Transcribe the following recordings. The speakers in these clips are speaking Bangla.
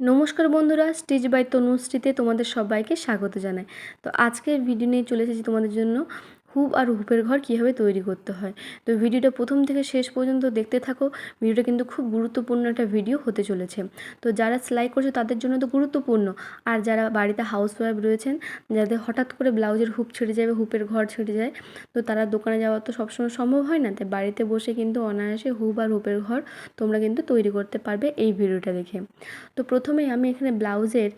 নমস্কার বন্ধুরা স্টিচ বাই তনুশ্রীতে তোমাদের সবাইকে স্বাগত জানাই। তো আজকের ভিডিও নিয়ে চলে এসেছি তোমাদের জন্য হুপ আর হুপের ঘর কীভাবে তৈরি করতে হয়। তো ভিডিওটা প্রথম থেকে শেষ পর্যন্ত দেখতে থাকো। ভিডিওটা কিন্তু খুব গুরুত্বপূর্ণ একটা ভিডিও হতে চলেছে। তো যারা সেলাই করছে তাদের জন্য তো গুরুত্বপূর্ণ। আর যারা বাড়িতে হাউস ওয়াইফ রয়েছেন যাদের হঠাৎ করে ব্লাউজের হুপ ছেড়ে যাবে, হুপের ঘর ছেড়ে যায়, তো তারা দোকানে যাওয়া তো সবসময় সম্ভব হয় না। তাই বাড়িতে বসে কিন্তু অনায়াসে হুপ আর হুপের ঘর তোমরা কিন্তু তৈরি করতে পারবে এই ভিডিওটা দেখে। তো প্রথমেই আমি এখানে ব্লাউজের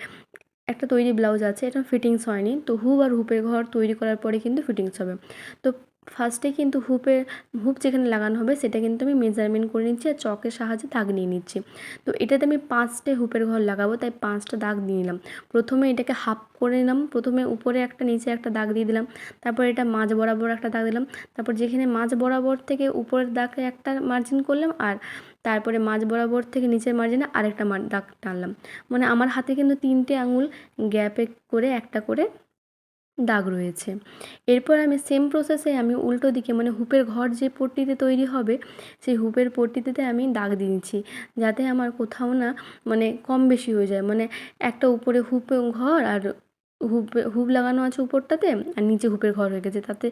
একটা তৈরি ব্লাউজ আছে, এটা ফিটিংস হয়নি। তো হুব আর হুপের ঘর তৈরি করার পরে কিন্তু ফিটিংস হবে। তো ফার্স্টে কিন্তু হুপের, হুপ যেখানে লাগানো হবে সেটা কিন্তু আমি মেজারমেন্ট করে নিচ্ছি আর চকের সাহায্যে দাগ নিয়ে নিচ্ছি। তো এটাতে আমি পাঁচটে হুপের ঘর লাগাবো, তাই পাঁচটা দাগ দিয়ে নিলাম। প্রথমে এটাকে হাফ করে নিলাম। প্রথমে উপরে একটা, নিচে একটা দাগ দিয়ে দিলাম। তারপর এটা মাঝ বরাবর একটা দাগ দিলাম। তারপর যেখানে মাঝ বরাবর থেকে উপরের দাগে একটা মার্জিন করলাম আর তারপরে মাঝ বরাবর থেকে নিচের মার্জিনে আরেকটা দাগ টানলাম। মানে আমার হাতে কিন্তু তিনটে আঙুল গ্যাপে করে একটা করে দাগ রয়েছে। এরপর আমি সেম প্রসেসে আমি উল্টো দিকে মানে হুপের ঘর যে পট্টিতে তৈরি হবে, সেই হুপের পট্টিতে আমি দাগ দিয়ে নিচ্ছি যাতে আমার কোথাও না মানে কম বেশি হয়ে যায়। মানে একটা উপরে হুপ ঘর আর হুপ হুপ লাগানো আছে উপরটাতে আর নিচে হুপের ঘর হয়ে গেছে। তাতে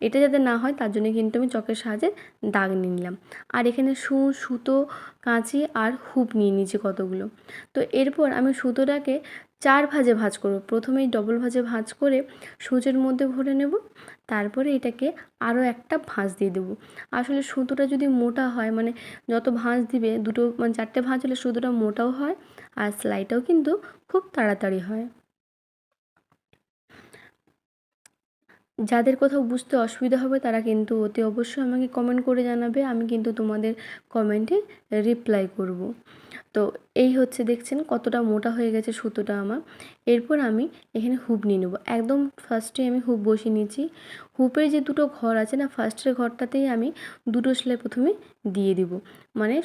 এটা যাতে না হয়, তার জন্য কিন্তু আমি চকের সাহায্যে দাগ নিয়ে নিলাম। আর এখানে সু, সুতো, কাঁচি আর হুপ নিয়ে নিয়েছি কতগুলো। তো এরপর আমি সুতোটাকে চার ভাজে ভাঁজ করব। প্রথমেই ডবল ভাজে ভাঁজ করে সূচের মধ্যে ভরে নেব। তারপরে এটাকে আরও একটা ভাঁজ দিয়ে দেবো। আসলে সুতোটা যদি মোটা হয় মানে যত ভাঁজ দিবে, দুটো মানে চারটে ভাঁজ হলে সুতোটা মোটাও হয় আর সেলাইটাও কিন্তু খুব তাড়াতাড়ি হয়। যাদের কোথাও বুঝতে অসুবিধা হবে তারা কিন্তু অতি অবশ্যই আমাকে কমেন্ট করে জানাবে। আমি কিন্তু তোমাদের কমেন্টে রিপ্লাই করব। তো এই হচ্ছে দেখছেন কতটা মোটা হয়ে গেছে সুতোটা আমার। এরপর আমি এখানে হুপ নিয়ে নেব। একদম ফার্স্টে আমি হুপ বসিয়ে নিয়েছি। হুপের যে দুটো ঘর আছে না ফার্স্টের ঘরটাতেই আমি দুটো সেলাই প্রথমে দিয়ে দিব। মানে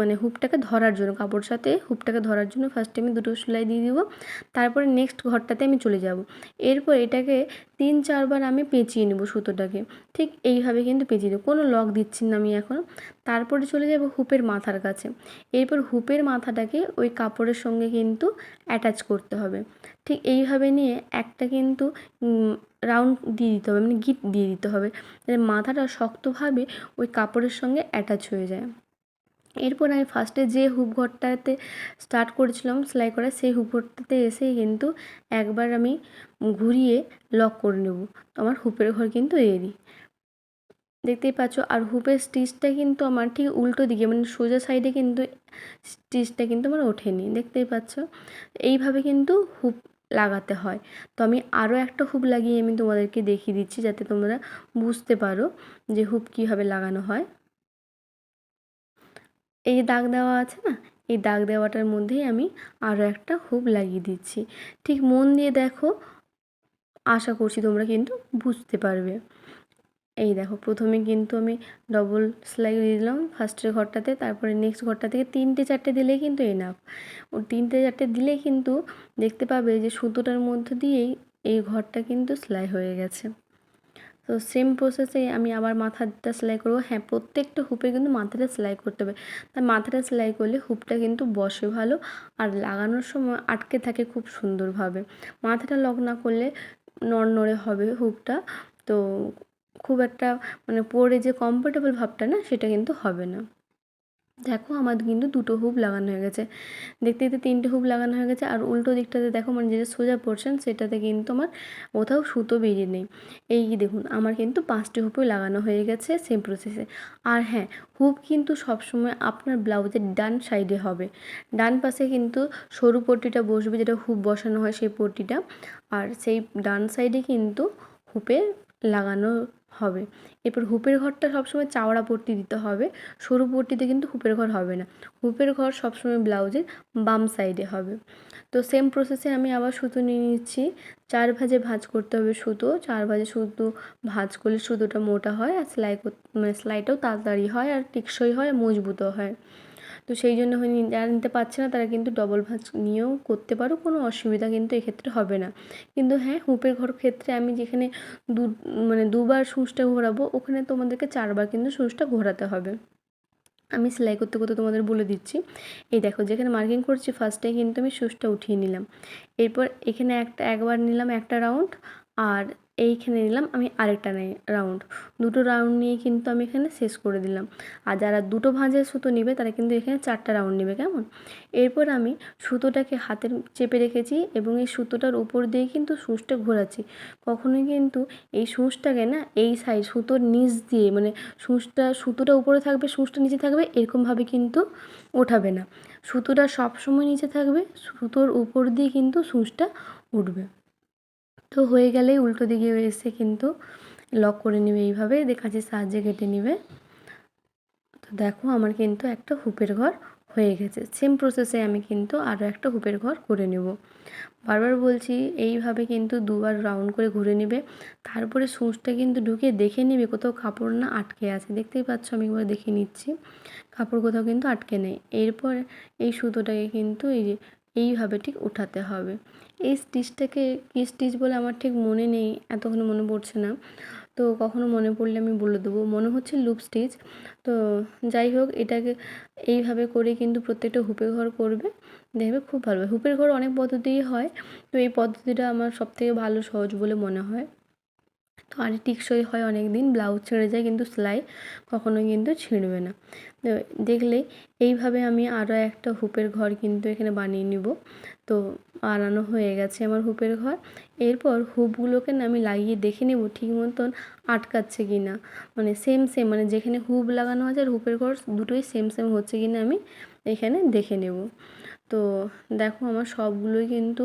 মানে হুপটাকে ধরার জন্য, কাপড় সাথে হুপটাকে ধরার জন্য ফার্স্টে আমি দুটো সেলাই দিয়ে দিব। তারপরে নেক্সট ঘরটাতে আমি চলে যাব। এরপর এটাকে তিন, চারবার আমি পেঁচিয়ে নেব সুতোটাকে। ঠিক এইভাবে কিন্তু পেঁচিয়ে দেবো কোনো লক দিচ্ছি না আমি এখন। তারপরে চলে যাব হুপের মাথার কাছে। এরপর হুপের মাথাটাকে ওই কাপড়ের সঙ্গে কিন্তু অ্যাটাচ করতে হবে। ঠিক এইভাবে নিয়ে একটা কিন্তু রাউন্ড দিয়ে দিতে হবে মানে গিট দিয়ে দিতে হবে। যাতে মাথাটা শক্তভাবে ওই কাপড়ের সঙ্গে অ্যাটাচ হয়ে যায়। এরপর আমি ফার্স্টে যে হুপ ঘরটাতে স্টার্ট করেছিলাম সেলাই করা, সেই হুপ ঘরটাতে এসেই কিন্তু একবার আমি ঘুরিয়ে লক করে নেব। আমার হুপের ঘর কিন্তু এরই। দেখতেই পাচ্ছ। আর হুপের স্টিচটা কিন্তু আমার ঠিক উল্টো দিকে মানে সোজা সাইডে কিন্তু স্টিচটা কিন্তু আমার ওঠেনি, দেখতেই পাচ্ছ। এইভাবে কিন্তু হুপ লাগাতে হয়। তো আমি আরও একটা হুপ লাগিয়ে আমি তোমাদেরকে দেখিয়ে দিচ্ছি, যাতে তোমরা বুঝতে পারো যে হুপ কীভাবে লাগানো হয়। এই দাগ দেওয়া আছে না? এই দাগ দেওয়াটার মধ্যেই আমি আরও একটা হুপ লাগিয়ে দিচ্ছি। ঠিক মন দিয়ে দেখো, আশা করছি তোমরা কিন্তু বুঝতে পারবে। এই দেখো, প্রথমে কিন্তু আমি ডবল সেলাই দিলাম। ফার্স্টের ঘরটাতে, তারপরে নেক্সট ঘরটা থেকে তিনটে চারটে দিলেই কিন্তু এনাফ ও তিনটে চারটে দিলেই কিন্তু দেখতে পাবে যে সুতোটার মধ্যে দিয়েই এই ঘরটা কিন্তু সেলাই হয়ে গেছে। তো সেম প্রসেসে আমি আবার মাথাটা সেলাই করব। হ্যাঁ প্রত্যেকটা হুপে কিন্তু মাথাটা সেলাই করতে হবে। তাই মাথাটা সেলাই করলে হুপটা কিন্তু বসে ভালো আর লাগানোর সময় আটকে থাকে খুব সুন্দরভাবে। মাথাটা লক না করলে নড়নড়ে হবে হুপটা। তো খুব একটা মানে পরে যে কমফোর্টেবল ভাবটা না, সেটা কিন্তু হবে না। দেখো আমার কিন্তু দুটো হুপ লাগানো হয়ে গেছে। দেখতে দেখতে তিনটে হুপ লাগানো হয়ে গেছে, আর উল্টো দিকটাতে দেখো মানে যেটা সোজা পোর্শন সেটাতে কিন্তু আমার কোথাও সুতো বেরিয়ে নেই। এই দেখুন, আমার কিন্তু পাঁচটি হুপই লাগানো হয়ে গেছে সেম প্রসেসে আর হ্যাঁ হুপ কিন্তু সবসময় আপনার ব্লাউজের ডান সাইডে হবে। ডান পাশে কিন্তু সরু পট্টিটা বসবে, যেটা হুপ বসানো হয় সেই পট্টিটা। আর সেই ডান সাইডে কিন্তু হুপে লাগানো হবে। এরপর হুপের ঘরটা সবসময় চাওড়া পট্টি দিতে হবে। সরু পট্টিতে কিন্তু হুপের ঘর হবে না। হুপের ঘর সবসময় ব্লাউজের বাম সাইডে হবে। তো সেম প্রসেসে আমি আবার সুতো নিয়ে নিচ্ছি। চার ভাজে ভাঁজ করতে হবে সুতো। চার ভাজে সুতো ভাঁজ করলে সুতোটা মোটা হয় আর সেলাই মানে সেলাইটাও তাড়াতাড়ি হয় আর টেকসই হয় মজবুতও হয়। তো সেই জন্য যারা নিতে পারছে না তারা কিন্তু ডবল ভাঁজ নিয়েও করতে পারো, কোনো অসুবিধা কিন্তু এক্ষেত্রে হবে না। কিন্তু হ্যাঁ হুপের ঘর ক্ষেত্রে আমি যেখানে দু মানে দুবার সূচটা ঘোরাবো, ওখানে তোমাদেরকে চারবার কিন্তু সূচটা ঘোরাতে হবে। আমি সেলাই করতে করতে তোমাদের বলে দিচ্ছি। এই দেখো, যেখানে মার্কিং করছি ফার্স্টে কিন্তু আমি সুচটা উঠিয়ে নিলাম। এরপর এখানে একটা, একবার নিলাম একটা রাউন্ড আর এইখানে নিলাম, আমি আরেকটা রাউন্ড দুটো রাউন্ড নিয়ে কিন্তু আমি এখানে শেষ করে দিলাম। আর যারা দুটো ভাঁজের সুতো নেবে, তারা কিন্তু এখানে চারটা রাউন্ড নেবে, কেমন? এরপর আমি সুতোটাকে হাতের চেপে রেখেছি এবং এই সুতোটার উপর দিয়ে কিন্তু সূচটা ঘোরাচ্ছি। কখনোই কিন্তু এই সূচটাকে না, এই সাইড সুতোর নিচ দিয়ে মানে সূচটা, সুতোটা উপরে থাকবে, সূচটা নিচে থাকবে, এরকমভাবে কিন্তু ওঠাবে না। সুতোটা সবসময় নিচে থাকবে, সুতোর উপর দিয়ে কিন্তু সূচটা উঠবে। তো হয়ে গেলেই উল্টো দিকে এসে কিন্তু লক করে নেবে এইভাবে, দিয়ে কাঁচির সাহায্যে কেটে নেবে। তো দেখো আমার কিন্তু একটা হুপের ঘর হয়ে গেছে। সেম প্রসেসে আমি কিন্তু আরও একটা হুপের ঘর করে নেব। বারবার বলছি, এইভাবে কিন্তু দুবার রাউন্ড করে ঘুরে নেবে। তারপরে সূচটা কিন্তু ঢুকে দেখে নেবে, কোথাও কাপড় না আটকে আছে। দেখতেই পাচ্ছ, আমি একবার দেখে নিচ্ছি। কাপড় কোথাও কিন্তু আটকে নেই। এরপর এই সুতোটাকে কিন্তু এই যে এইভাবে ঠিক উঠাতে হবে। এই স্টিচটাকে কী স্টিচ বলে আমার ঠিক মনে নেই, এতক্ষণ মনে পড়ছে না। তো কখনো মনে পড়লে আমি বলে দেবো। মনে হচ্ছে লুপ স্টিচ। তো যাই হোক, এটাকে এইভাবে করে কিন্তু প্রত্যেকটা হুপের ঘর করবে। দেখবে খুব ভালো। হুপের ঘর অনেক পদ্ধতিই হয়। তো এই পদ্ধতিটা আমার সবথেকে ভালো সহজ বলে মনে হয়। তো আর টিকসই হয় অনেক দিন ব্লাউজ ছিঁড়ে যায় কিন্তু সেলাই কখনো কিন্তু ছিঁড়বে না। তো দেখলেই এইভাবে আমি আরও একটা হুপের ঘর কিন্তু এখানে বানিয়ে নিব। তো বানানো হয়ে গেছে আমার হুপের ঘর। এরপর হুপগুলোকে না আমি লাগিয়ে দেখে নেব ঠিক মতন আটকাচ্ছে কি না মানে সেম সেম মানে যেখানে হুপ লাগানো আছে আর হুপের ঘর দুটোই সেম সেম হচ্ছে কি না আমি এখানে দেখে নেব। তো দেখো আমার সবগুলোই কিন্তু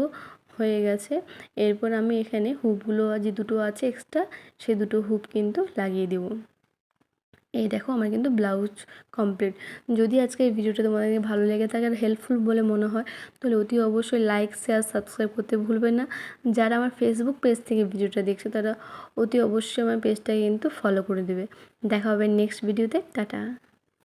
হয়ে গেছে। এরপর আমি এখানে হুপগুলো যে দুটো আছে এক্সট্রা সে দুটো হুপ কিন্তু লাগিয়ে দেব। এই দেখো আমার কিন্তু ব্লাউজ কমপ্লিট যদি আজকে এই ভিডিওটা তোমাদেরকে ভালো লেগে থাকে আর হেল্পফুল বলে মনে হয়, তাহলে অতি অবশ্যই লাইক শেয়ার সাবস্ক্রাইব করতে ভুলবেন না। যারা আমার ফেসবুক পেজ থেকে ভিডিওটা দেখছে, তারা অতি অবশ্যই আমার পেজটা কিন্তু ফলো করে দেবে। দেখা হবে নেক্সট ভিডিওতে টাটা।